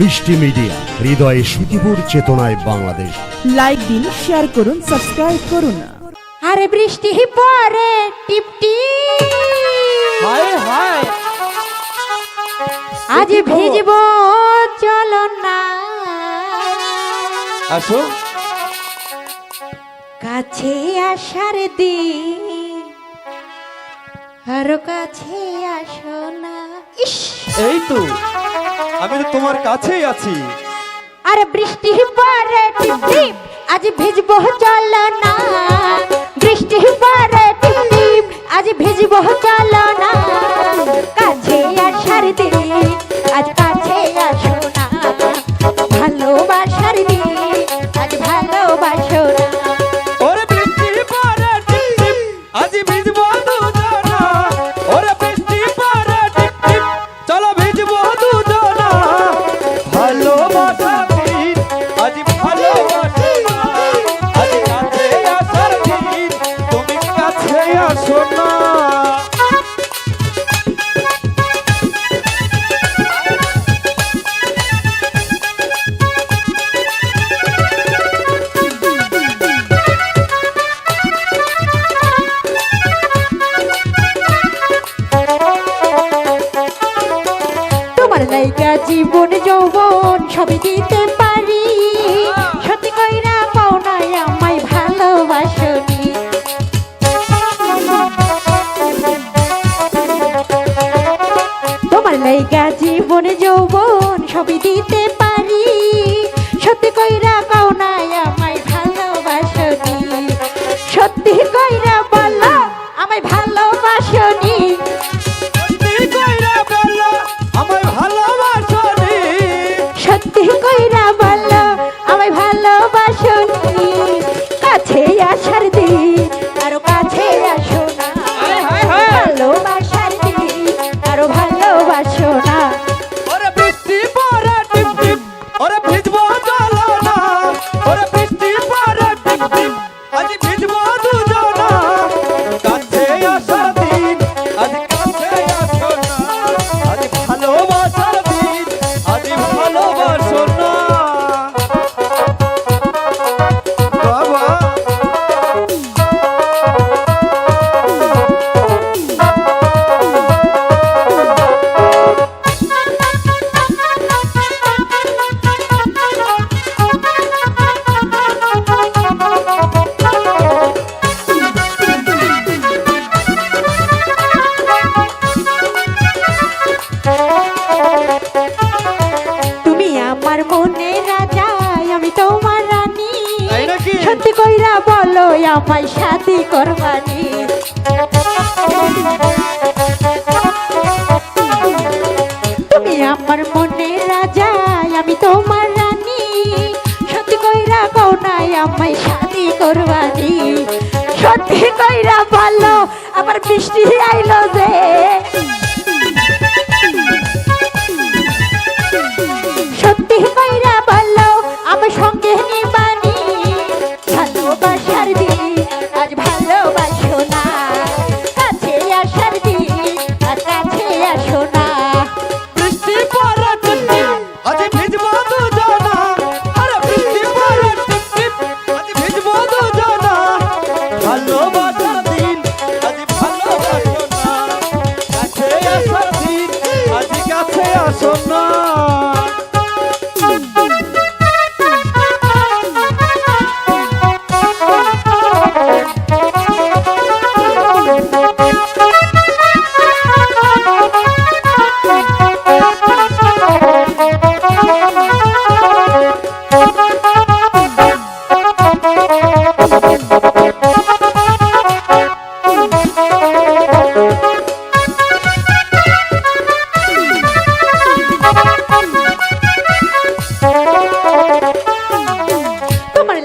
মিষ্টি মিডিয়া হৃদয়ে সুতিপুর চেতনায় বাংলাদেশ। লাইক দিন শেয়ার করুন সাবস্ক্রাইব করুন। আরে বৃষ্টি পরে টিপটি হায় হায়। আজ ভিজব চলো না আসো। কাছে আসার দিন আরও কাছে আসো না। ইস। এই তো। আমি তো তোমার কাছেই আছি। আরে বৃষ্টি পরে টিপ আজ ভিজবো চল না। লাইকা জীবন, যৌবন, সবই দিতে পারি। সত্যি কইরা পাও নাই আমায় ভালোবাসনি তোমার লাইকা জীবন, যৌবন, সবই দিতে পারি সত্যি কইরা বলো আমায় শাদি করবানি। তুমি আমার মনে রাজা, আমি তোমার রানী। সত্যি কইরা কও নাই, আমায় শাদি করবানি। সত্যি কইরা বলো আবার বৃষ্টি আইলো যে।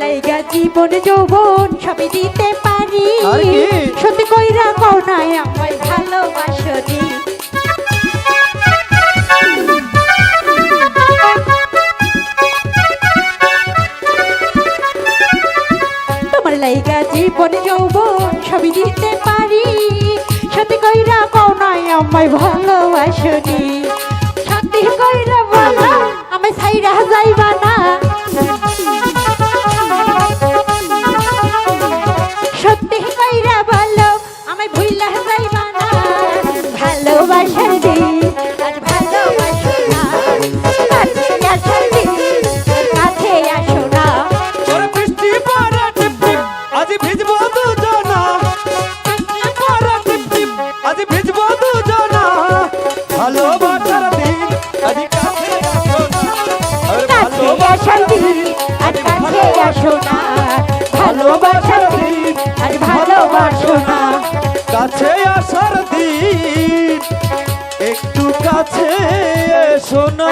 জায়গা জীবন যৌবন সবই দিতে পারি। সত্যি কইরা কোনায় আমার ভালোবাসনি তোমার লাইগা জীবন যৌবন সবই দিতে পারি। সত্যি কইরা কোনায় আমায় একটু কাছে এসো না।